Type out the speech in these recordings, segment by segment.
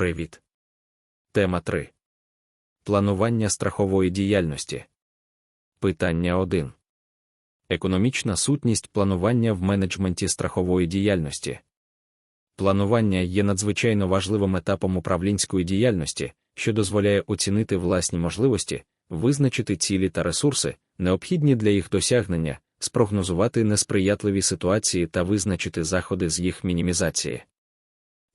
Привіт. Тема 3. Планування страхової діяльності. Питання 1. Економічна сутність планування в менеджменті страхової діяльності. Планування є надзвичайно важливим етапом управлінської діяльності, що дозволяє оцінити власні можливості, визначити цілі та ресурси, необхідні для їх досягнення, спрогнозувати несприятливі ситуації та визначити заходи з їх мінімізації.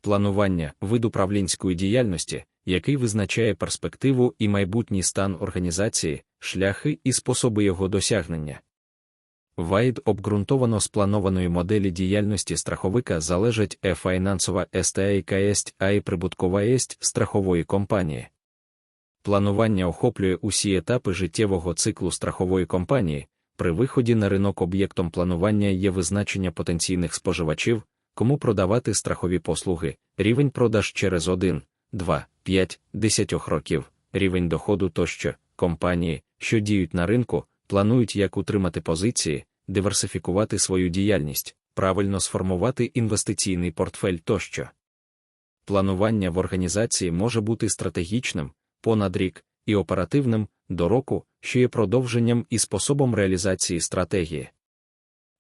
Планування вид управлінської діяльності, який визначає перспективу і майбутній стан організації, шляхи і способи його досягнення. Вайд обґрунтовано спланованої моделі діяльності страховика залежить е фінансова естейка а й прибуткова єсть страхової компанії. Планування охоплює усі етапи життєвого циклу страхової компанії. При виході на ринок об'єктом планування є визначення потенційних споживачів, кому продавати страхові послуги, рівень продаж через 1, 2, 5, 10 років, рівень доходу тощо, компанії, що діють на ринку, планують як утримати позиції, диверсифікувати свою діяльність, правильно сформувати інвестиційний портфель тощо. Планування в організації може бути стратегічним, понад рік, і оперативним до року, що є продовженням і способом реалізації стратегії.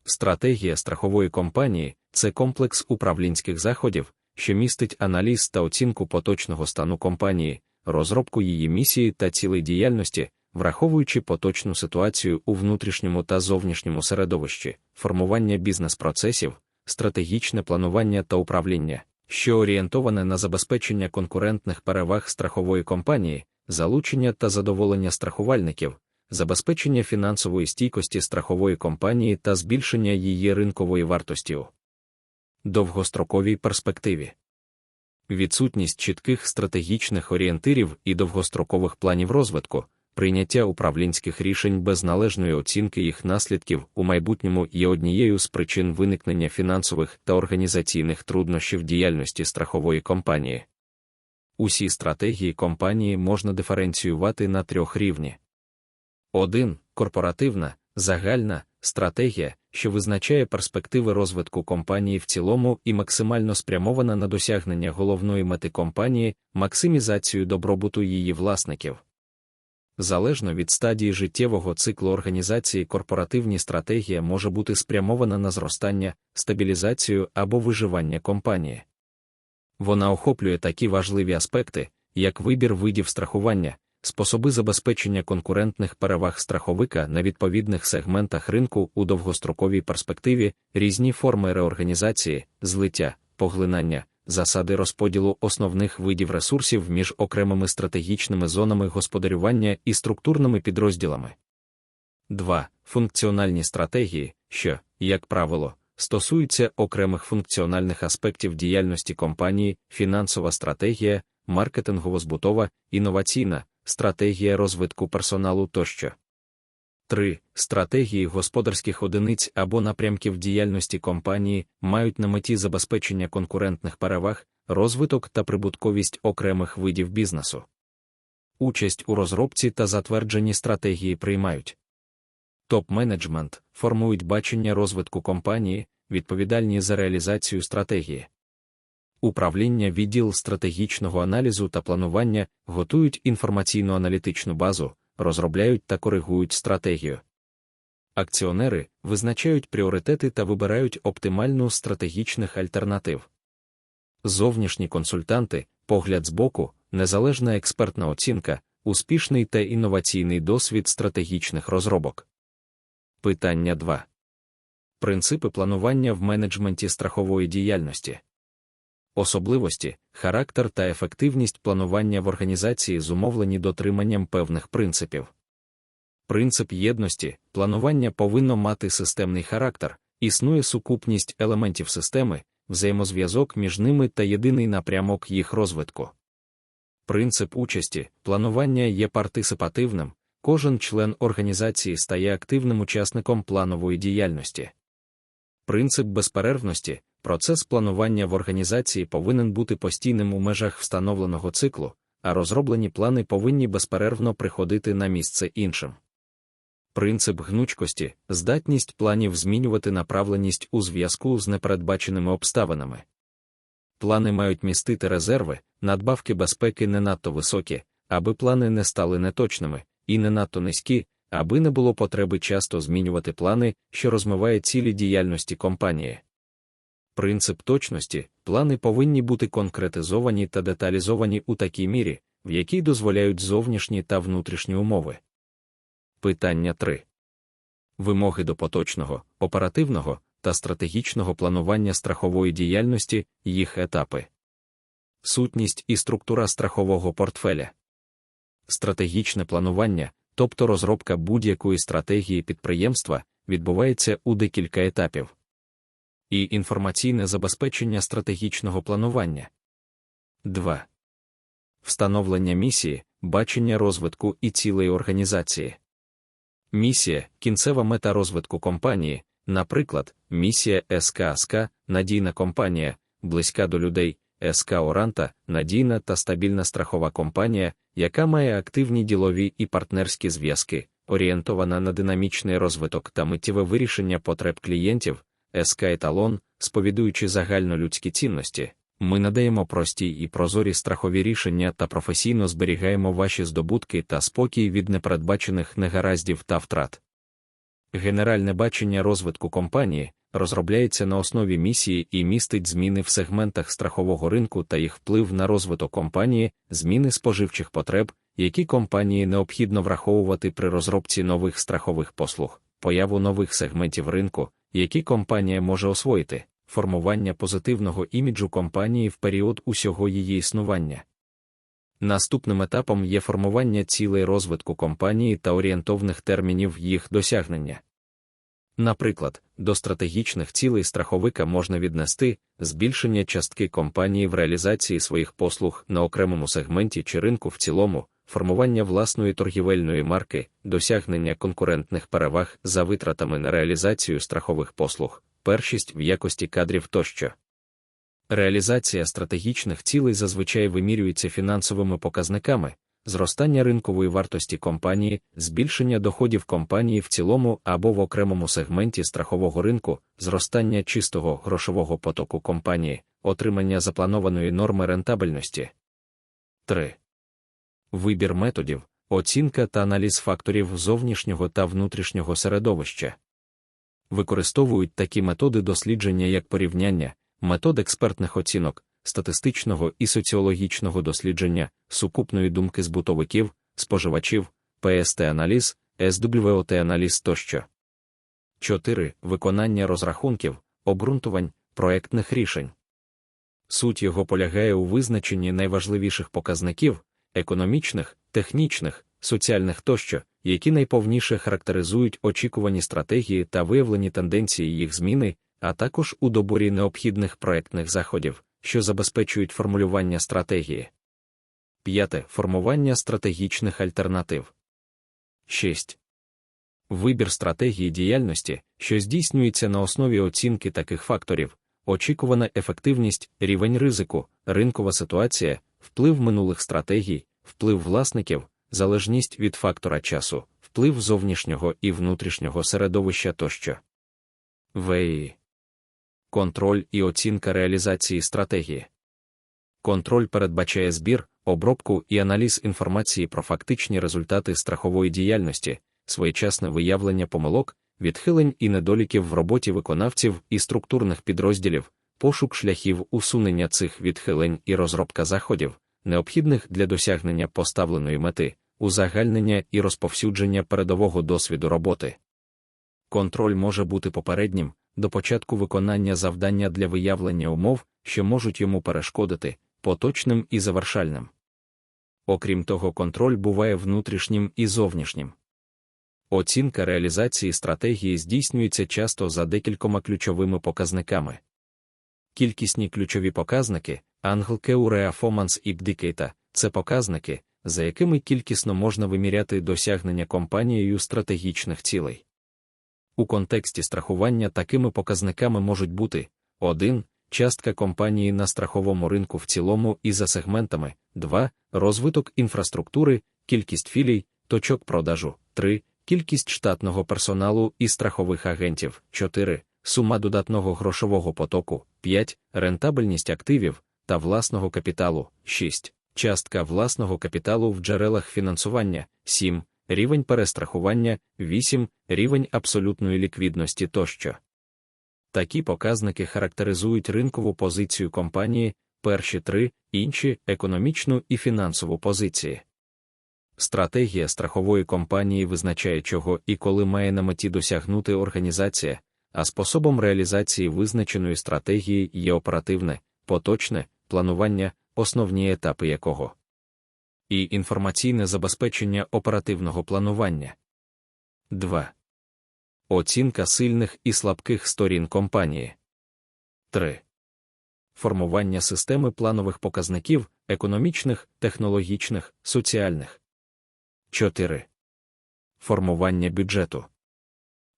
Стратегія страхової компанії це комплекс управлінських заходів, що містить аналіз та оцінку поточного стану компанії, розробку її місії та цілей діяльності, враховуючи поточну ситуацію у внутрішньому та зовнішньому середовищі, формування бізнес-процесів, стратегічне планування та управління, що орієнтоване на забезпечення конкурентних переваг страхової компанії, залучення та задоволення страхувальників, забезпечення фінансової стійкості страхової компанії та збільшення її ринкової вартості у довгостроковій перспективі. Відсутність чітких стратегічних орієнтирів і довгострокових планів розвитку, прийняття управлінських рішень без належної оцінки їх наслідків у майбутньому є однією з причин виникнення фінансових та організаційних труднощів діяльності страхової компанії. Усі стратегії компанії можна диференціювати на трьох рівні. 1. Корпоративна, загальна стратегія, що визначає перспективи розвитку компанії в цілому і максимально спрямована на досягнення головної мети компанії, максимізацію добробуту її власників. Залежно від стадії життєвого циклу організації, корпоративні стратегія може бути спрямована на зростання, стабілізацію або виживання компанії. Вона охоплює такі важливі аспекти, як вибір видів страхування, способи забезпечення конкурентних переваг страховика на відповідних сегментах ринку у довгостроковій перспективі, різні форми реорганізації, злиття, поглинання, засади розподілу основних видів ресурсів між окремими стратегічними зонами господарювання і структурними підрозділами. 2. Функціональні стратегії, що, як правило, стосуються окремих функціональних аспектів діяльності компанії, фінансова стратегія, маркетингово-збутова, інноваційна, стратегія розвитку персоналу тощо. 3. Стратегії господарських одиниць або напрямків діяльності компанії мають на меті забезпечення конкурентних переваг, розвиток та прибутковість окремих видів бізнесу. Участь у розробці та затвердженні стратегії приймають топ-менеджмент, формують бачення розвитку компанії, відповідальні за реалізацію стратегії. Управління відділ стратегічного аналізу та планування готують інформаційно-аналітичну базу, розробляють та коригують стратегію. Акціонери визначають пріоритети та вибирають оптимальну стратегічних альтернатив. Зовнішні консультанти, погляд збоку, незалежна експертна оцінка, успішний та інноваційний досвід стратегічних розробок. Питання 2. Принципи планування в менеджменті страхової діяльності. Особливості, характер та ефективність планування в організації зумовлені дотриманням певних принципів. Принцип єдності планування повинно мати системний характер, існує сукупність елементів системи, взаємозв'язок між ними та єдиний напрямок їх розвитку. Принцип участі планування є партисипативним, кожен член організації стає активним учасником планової діяльності. Принцип безперервності процес планування в організації повинен бути постійним у межах встановленого циклу, а розроблені плани повинні безперервно приходити на місце іншим. Принцип гнучкості здатність планів змінювати направленість у зв'язку з непередбаченими обставинами. Плани мають містити резерви, надбавки безпеки не надто високі, аби плани не стали неточними, і не надто низькі, аби не було потреби часто змінювати плани, що розмиває цілі діяльності компанії. Принцип точності плани повинні бути конкретизовані та деталізовані у такій мірі, в якій дозволяють зовнішні та внутрішні умови. Питання 3. Вимоги до поточного, оперативного та стратегічного планування страхової діяльності, їх етапи, сутність і структура страхового портфеля, стратегічне планування, тобто розробка будь-якої стратегії підприємства, відбувається у декілька етапів, і інформаційне забезпечення стратегічного планування. 2. Встановлення місії, бачення розвитку і цілої організації. Місія кінцева мета розвитку компанії, наприклад, місія СКСК надійна компанія, близька до людей, СК Оранта надійна та стабільна страхова компанія, яка має активні ділові і партнерські зв'язки, орієнтована на динамічний розвиток та миттєве вирішення потреб клієнтів, СК Еталон, сповідуючи загальнолюдські цінності. Ми надаємо прості і прозорі страхові рішення та професійно зберігаємо ваші здобутки та спокій від непередбачених негараздів та втрат. Генеральне бачення розвитку компанії розробляється на основі місії і містить зміни в сегментах страхового ринку та їх вплив на розвиток компанії, зміни споживчих потреб, які компанії необхідно враховувати при розробці нових страхових послуг, появу нових сегментів ринку, які компанія може освоїти формування позитивного іміджу компанії в період усього її існування. Наступним етапом є формування цілей розвитку компанії та орієнтовних термінів їх досягнення. Наприклад, до стратегічних цілей страховика можна віднести збільшення частки компанії в реалізації своїх послуг на окремому сегменті чи ринку в цілому, формування власної торгівельної марки, досягнення конкурентних переваг за витратами на реалізацію страхових послуг, першість в якості кадрів тощо. Реалізація стратегічних цілей зазвичай вимірюється фінансовими показниками, зростання ринкової вартості компанії, збільшення доходів компанії в цілому або в окремому сегменті страхового ринку, зростання чистого грошового потоку компанії, отримання запланованої норми рентабельності. 3. Вибір методів, оцінка та аналіз факторів зовнішнього та внутрішнього середовища використовують такі методи дослідження, як порівняння, метод експертних оцінок, статистичного і соціологічного дослідження, сукупної думки збутовиків, споживачів, ПСТ-аналіз, СВОТ-аналіз тощо. 4. Виконання розрахунків, обґрунтувань, проектних рішень. Суть його полягає у визначенні найважливіших показників економічних, технічних, соціальних тощо, які найповніше характеризують очікувані стратегії та виявлені тенденції їх зміни, а також у доборі необхідних проектних заходів, що забезпечують формулювання стратегії. П'яте формування стратегічних альтернатив. 6. Вибір стратегії діяльності, що здійснюється на основі оцінки таких факторів, очікувана ефективність, рівень ризику, ринкова ситуація, вплив минулих стратегій, вплив власників, залежність від фактора часу, вплив зовнішнього і внутрішнього середовища тощо. ВІ. Контроль і оцінка реалізації стратегії. Контроль передбачає збір, обробку і аналіз інформації про фактичні результати страхової діяльності, своєчасне виявлення помилок, відхилень і недоліків в роботі виконавців і структурних підрозділів, пошук шляхів усунення цих відхилень і розробка заходів, необхідних для досягнення поставленої мети, узагальнення і розповсюдження передового досвіду роботи. Контроль може бути попереднім до початку виконання завдання для виявлення умов, що можуть йому перешкодити, поточним і завершальним. Окрім того, контроль буває внутрішнім і зовнішнім. Оцінка реалізації стратегії здійснюється часто за декількома ключовими показниками. Кількісні ключові показники, Angle і Bdicata – це показники, за якими кількісно можна виміряти досягнення компанією стратегічних цілей. У контексті страхування такими показниками можуть бути 1. Частка компанії на страховому ринку в цілому і за сегментами, 2. Розвиток інфраструктури, кількість філій, точок продажу, 3. Кількість штатного персоналу і страхових агентів, 4. Сума додатного грошового потоку, 5. Рентабельність активів, та власного капіталу 6. Частка власного капіталу в джерелах фінансування 7. Рівень перестрахування 8. Рівень абсолютної ліквідності тощо. Такі показники характеризують ринкову позицію компанії, перші три, інші економічну і фінансову позиції. Стратегія страхової компанії визначає, чого і коли має на меті досягнути організація, а способом реалізації визначеної стратегії є оперативне, поточне планування, основні етапи якого і інформаційне забезпечення оперативного планування. 2. Оцінка сильних і слабких сторін компанії. 3. Формування системи планових показників економічних, технологічних, соціальних. 4. Формування бюджету.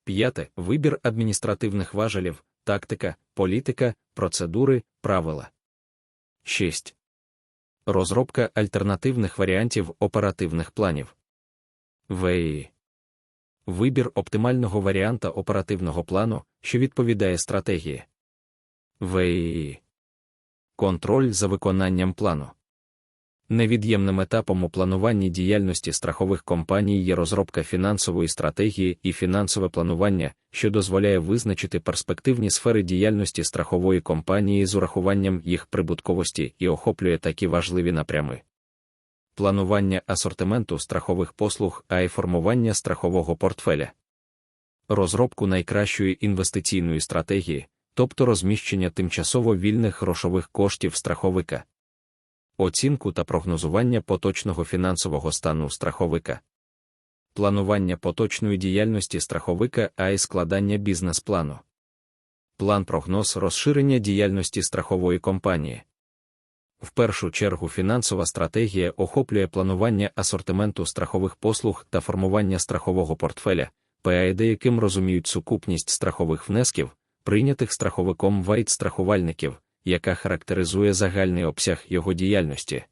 5. Вибір адміністративних важелів, тактика, політика, процедури, правила. 6. Розробка альтернативних варіантів оперативних планів. ВІ. Вибір оптимального варіанта оперативного плану, що відповідає стратегії. ВІ. Контроль за виконанням плану. Невід'ємним етапом у плануванні діяльності страхових компаній є розробка фінансової стратегії і фінансове планування, що дозволяє визначити перспективні сфери діяльності страхової компанії з урахуванням їх прибутковості і охоплює такі важливі напрями. Планування асортименту страхових послуг, а й формування страхового портфеля, розробку найкращої інвестиційної стратегії, тобто розміщення тимчасово вільних грошових коштів страховика оцінку та прогнозування поточного фінансового стану страховика, планування поточної діяльності страховика, а й складання бізнес-плану, план прогноз розширення діяльності страхової компанії. В першу чергу фінансова стратегія охоплює планування асортименту страхових послуг та формування страхового портфеля, ПАЕД яким розуміють сукупність страхових внесків, прийнятих страховиком вайт страхувальників, яка характеризує загальний обсяг його діяльності.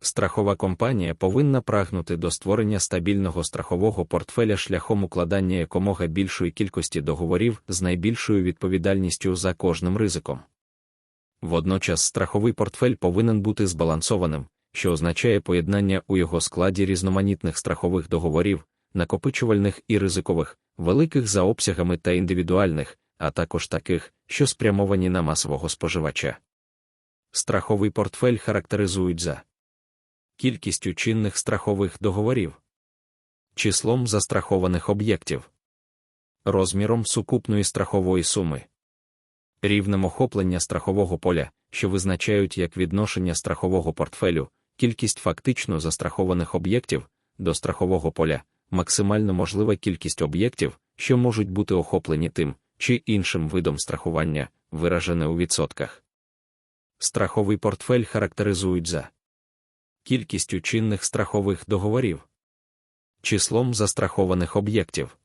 Страхова компанія повинна прагнути до створення стабільного страхового портфеля шляхом укладання якомога більшої кількості договорів з найбільшою відповідальністю за кожним ризиком. Водночас страховий портфель повинен бути збалансованим, що означає поєднання у його складі різноманітних страхових договорів, накопичувальних і ризикових, великих за обсягами та індивідуальних, а також таких, що спрямовані на масового споживача. Страховий портфель характеризують за кількістю чинних страхових договорів, числом застрахованих об'єктів, розміром сукупної страхової суми, рівнем охоплення страхового поля, що визначають як відношення страхового портфелю, кількість фактично застрахованих об'єктів до страхового поля, максимально можлива кількість об'єктів, що можуть бути охоплені тим, чи іншим видом страхування, виражене у відсотках. Страховий портфель характеризують за кількістю чинних страхових договорів, числом застрахованих об'єктів,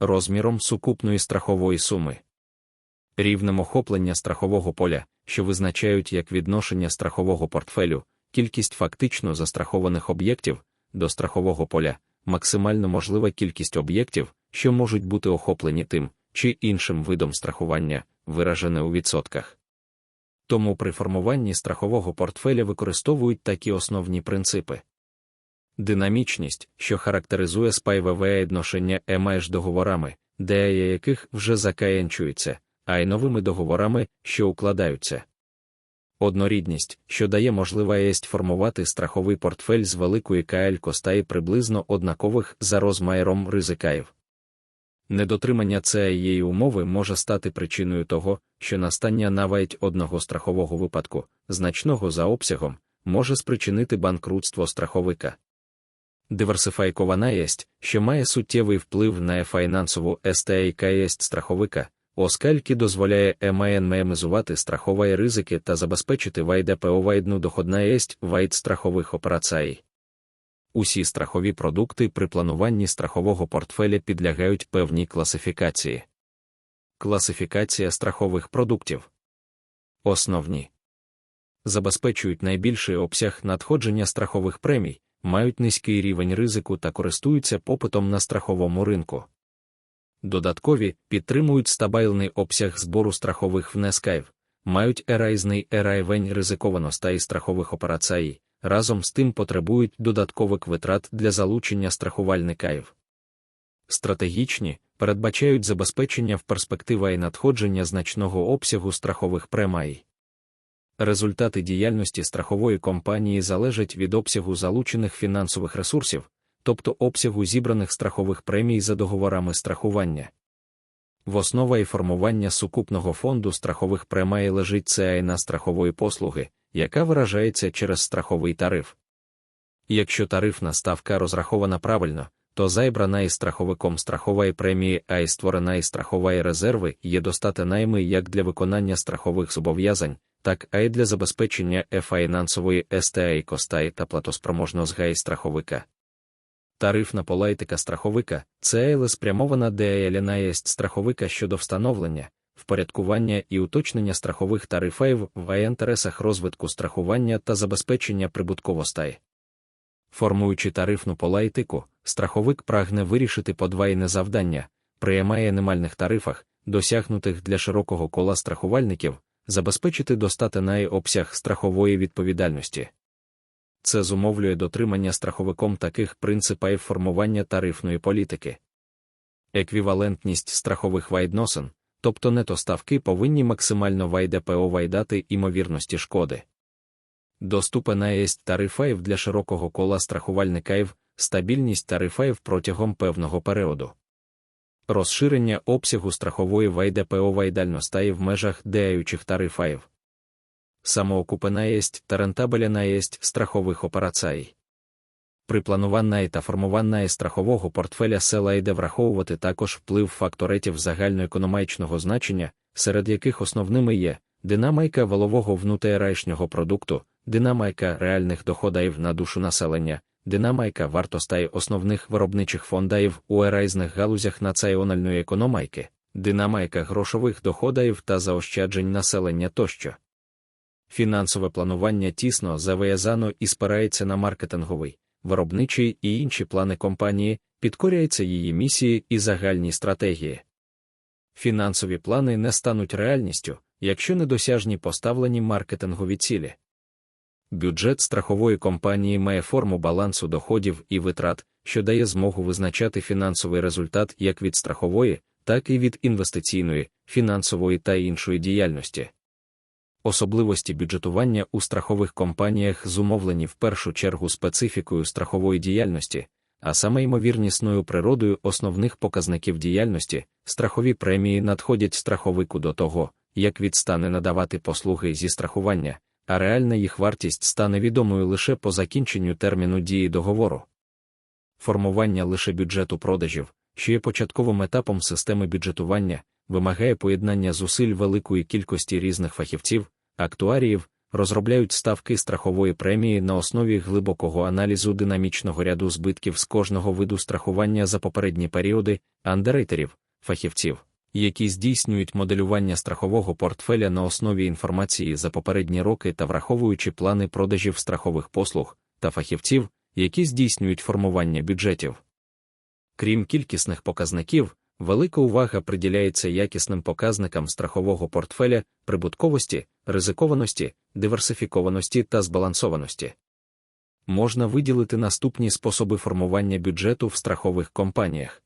розміром сукупної страхової суми, рівнем охоплення страхового поля, що визначають як відношення страхового портфелю, кількість фактично застрахованих об'єктів до страхового поля, максимально можлива кількість об'єктів, що можуть бути охоплені тим, чи іншим видом страхування, виражене у відсотках. Тому при формуванні страхового портфеля використовують такі основні принципи. Динамічність, що характеризує спайвеве відношення ЕМАЕШ договорами, деякі яких вже закаянчуються, а й новими договорами, що укладаються. Однорідність, що дає можливість формувати страховий портфель з великої КЛ костаї приблизно однакових за розмайром ризикаїв. Недотримання цієї умови може стати причиною того, що настання навіть одного страхового випадку, значного за обсягом, може спричинити банкрутство страховика. Диверсифайкована єсть, що має суттєвий вплив на фінансову єсть страховика, оскільки дозволяє ЕМН мінімізувати страхові ризики та забезпечити вайдепеовайдну доходна єсть вайд страхових операцій. Усі страхові продукти при плануванні страхового портфеля підлягають певній класифікації. Класифікація страхових продуктів. Основні забезпечують найбільший обсяг надходження страхових премій, мають низький рівень ризику та користуються попитом на страховому ринку. Додаткові підтримують стабільний обсяг збору страхових внесків, мають ерайзний ерайвень ризикованостей страхових операцій, разом з тим потребують додаткових витрат для залучення страхувальників. Стратегічні передбачають забезпечення в перспектива і надходження значного обсягу страхових премій. Результати діяльності страхової компанії залежать від обсягу залучених фінансових ресурсів, тобто обсягу зібраних страхових премій за договорами страхування. В основа і формування сукупного фонду страхових премій лежить ціна страхової послуги, яка виражається через страховий тариф. Якщо тарифна ставка розрахована правильно, то зайбрана із страховиком страхової премії, а й створена із страхової резерви є достатньми як для виконання страхових зобов'язань, так а й для забезпечення фінансової СТА і костаї та платоспроможного страховика. Тарифна політика страховика це спрямована деялінаєсть страховика щодо встановлення, впорядкування і уточнення страхових тарифів в інтересах розвитку страхування та забезпечення прибутковостей. Формуючи тарифну політику, страховик прагне вирішити подвайне завдання, приймає немальних тарифах, досягнутих для широкого кола страхувальників, забезпечити достатний обсяг страхової відповідальності. Це зумовлює дотримання страховиком таких принципів формування тарифної політики. Еквівалентність страхових вайдносин, тобто нетоставки повинні максимально вайдепо вайдати імовірності шкоди. Доступна є тарифаїв для широкого кола страхувальників, стабільність тарифаїв протягом певного періоду. Розширення обсягу страхової вайдепо вайдальності в межах деяючих тарифаїв самоокупенаєсть та рентабельнаєсть страхових операцій. При плануванні та формуванні страхового портфеля села йде враховувати також вплив факторитів загальноекономічного значення, серед яких основними є динаміка валового внутрішнього продукту, динаміка реальних доходів на душу населення, динаміка вартостей основних виробничих фондів у ерайзних галузях національної економіки, динаміка грошових доходів та заощаджень населення тощо. Фінансове планування тісно зав'язано і спирається на маркетинговий, виробничий і інші плани компанії, підкоряється її місії і загальні стратегії. Фінансові плани не стануть реальністю, якщо недосяжні поставлені маркетингові цілі. Бюджет страхової компанії має форму балансу доходів і витрат, що дає змогу визначати фінансовий результат як від страхової, так і від інвестиційної, фінансової та іншої діяльності. Особливості бюджетування у страхових компаніях зумовлені в першу чергу специфікою страхової діяльності, а саме ймовірнісною природою основних показників діяльності, страхові премії надходять страховику до того, як відстане надавати послуги зі страхування, а реальна їх вартість стане відомою лише по закінченню терміну дії договору. Формування лише бюджету продажів, що є початковим етапом системи бюджетування, вимагає поєднання зусиль великої кількості різних фахівців актуаріїв розробляють ставки страхової премії на основі глибокого аналізу динамічного ряду збитків з кожного виду страхування за попередні періоди, андерейтерів, фахівців, які здійснюють моделювання страхового портфеля на основі інформації за попередні роки та враховуючи плани продажів страхових послуг та фахівців, які здійснюють формування бюджетів. Крім кількісних показників, велика увага приділяється якісним показникам страхового портфеля, прибутковості, ризикованості, диверсифікованості та збалансованості. Можна виділити наступні способи формування бюджету в страхових компаніях.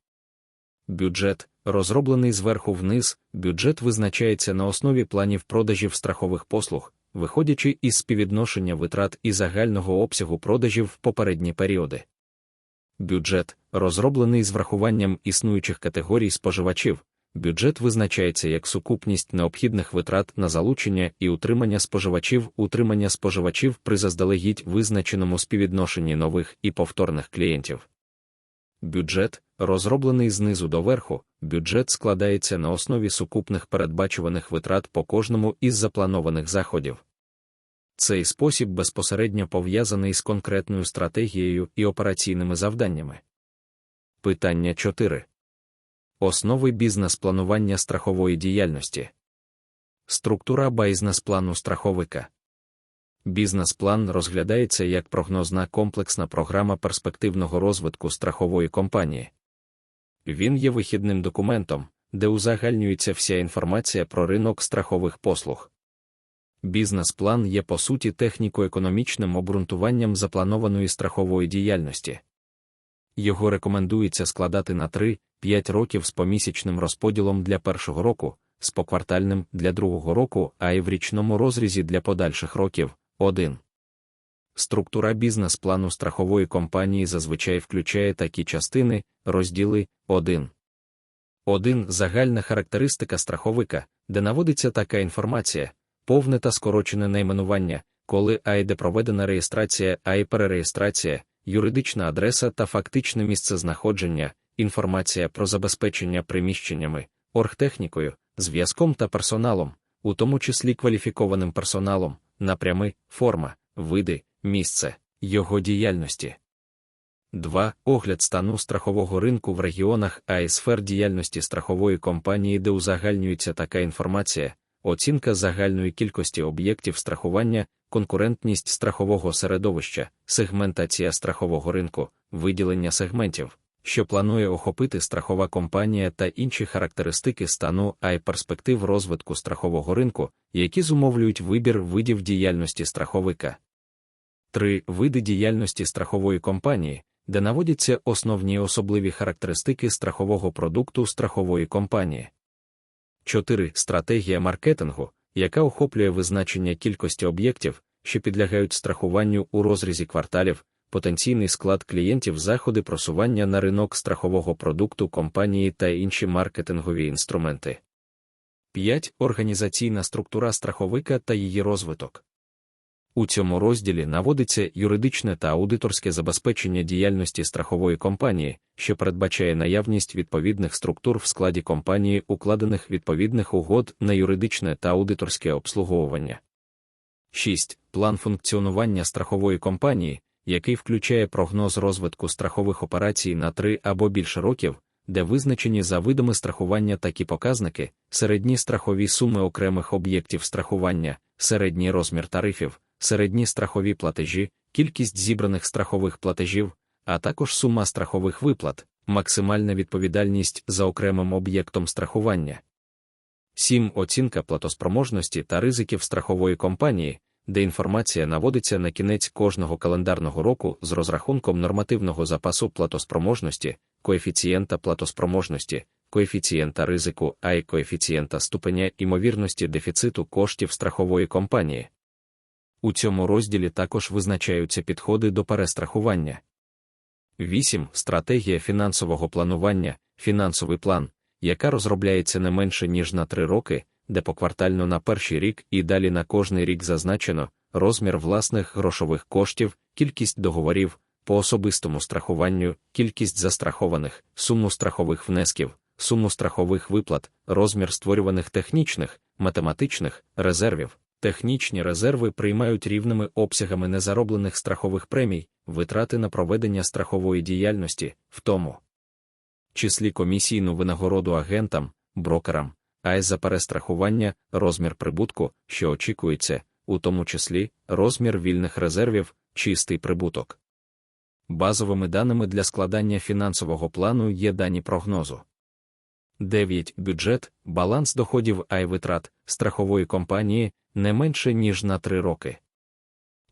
Бюджет, розроблений зверху вниз, бюджет визначається на основі планів продажів страхових послуг, виходячи із співвідношення витрат і загального обсягу продажів в попередні періоди. Бюджет, розроблений з врахуванням існуючих категорій споживачів, бюджет визначається як сукупність необхідних витрат на залучення і утримання споживачів, утримання споживачів при заздалегідь визначеному співвідношенні нових і повторних клієнтів. Бюджет, розроблений знизу до верху, бюджет складається на основі сукупних передбачуваних витрат по кожному із запланованих заходів. Цей спосіб безпосередньо пов'язаний з конкретною стратегією і операційними завданнями. Питання 4. Основи бізнес-планування страхової діяльності. Структура бізнес-плану страховика. Бізнес-план розглядається як прогнозна комплексна програма перспективного розвитку страхової компанії. Він є вихідним документом, де узагальнюється вся інформація про ринок страхових послуг. Бізнес-план є по суті техніко-економічним обґрунтуванням запланованої страхової діяльності. Його рекомендується складати на 3-5 років з помісячним розподілом для першого року, з поквартальним для другого року, а й в річному розрізі для подальших років 1. Структура бізнес-плану страхової компанії зазвичай включає такі частини, розділи 1. 1. Загальна характеристика страховика, де наводиться така інформація, повне та скорочене найменування, коли а йде проведена реєстрація, а й перереєстрація, юридична адреса та фактичне місцезнаходження, інформація про забезпечення приміщеннями, оргтехнікою, зв'язком та персоналом, у тому числі кваліфікованим персоналом, напрями, форма, види, місце, його діяльності. 2. Огляд стану страхового ринку в регіонах а і сфер діяльності страхової компанії, де узагальнюється така інформація, оцінка загальної кількості об'єктів страхування, конкурентність страхового середовища, сегментація страхового ринку, виділення сегментів, що планує охопити страхова компанія та інші характеристики стану, а й перспектив розвитку страхового ринку, які зумовлюють вибір видів діяльності страховика. 3. Види діяльності страхової компанії, де наводяться основні особливі характеристики страхового продукту страхової компанії. 4. Стратегія маркетингу, яка охоплює визначення кількості об'єктів, що підлягають страхуванню у розрізі кварталів, потенційний склад клієнтів, заходи просування на ринок страхового продукту компанії та інші маркетингові інструменти. 5. Організаційна структура страховика та її розвиток. У цьому розділі наводиться юридичне та аудиторське забезпечення діяльності страхової компанії, що передбачає наявність відповідних структур в складі компанії, укладених відповідних угод на юридичне та аудиторське обслуговування. 6. План функціонування страхової компанії, який включає прогноз розвитку страхових операцій на 3 або більше років, де визначені за видами страхування такі показники, середні страхові суми окремих об'єктів страхування, середній розмір тарифів середні страхові платежі, кількість зібраних страхових платежів, а також сума страхових виплат, максимальна відповідальність за окремим об'єктом страхування. 7. Оцінка платоспроможності та ризиків страхової компанії, де інформація наводиться на кінець кожного календарного року з розрахунком нормативного запасу платоспроможності, коефіцієнта платоспроможності, коефіцієнта ризику, а й коефіцієнта ступеня імовірності дефіциту коштів страхової компанії. У цьому розділі також визначаються підходи до перестрахування. 8. Стратегія фінансового планування, фінансовий план, яка розробляється не менше ніж на 3 роки, де поквартально на перший рік і далі на кожний рік зазначено розмір власних грошових коштів, кількість договорів, по особистому страхуванню, кількість застрахованих, суму страхових внесків, суму страхових виплат, розмір створюваних технічних, математичних резервів. Технічні резерви приймають рівними обсягами незароблених страхових премій, витрати на проведення страхової діяльності, в тому числі комісійну винагороду агентам, брокерам, а й за перестрахування, розмір прибутку, що очікується, у тому числі розмір вільних резервів, чистий прибуток. Базовими даними для складання фінансового плану є дані прогнозу. 9. Бюджет, баланс доходів ай витрат страхової компанії не менше ніж на 3 роки.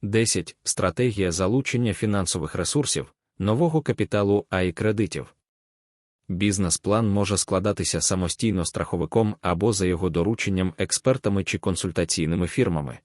10. Стратегія залучення фінансових ресурсів, нового капіталу ай кредитів. Бізнес-план може складатися самостійно страховиком або за його дорученням експертами чи консультаційними фірмами.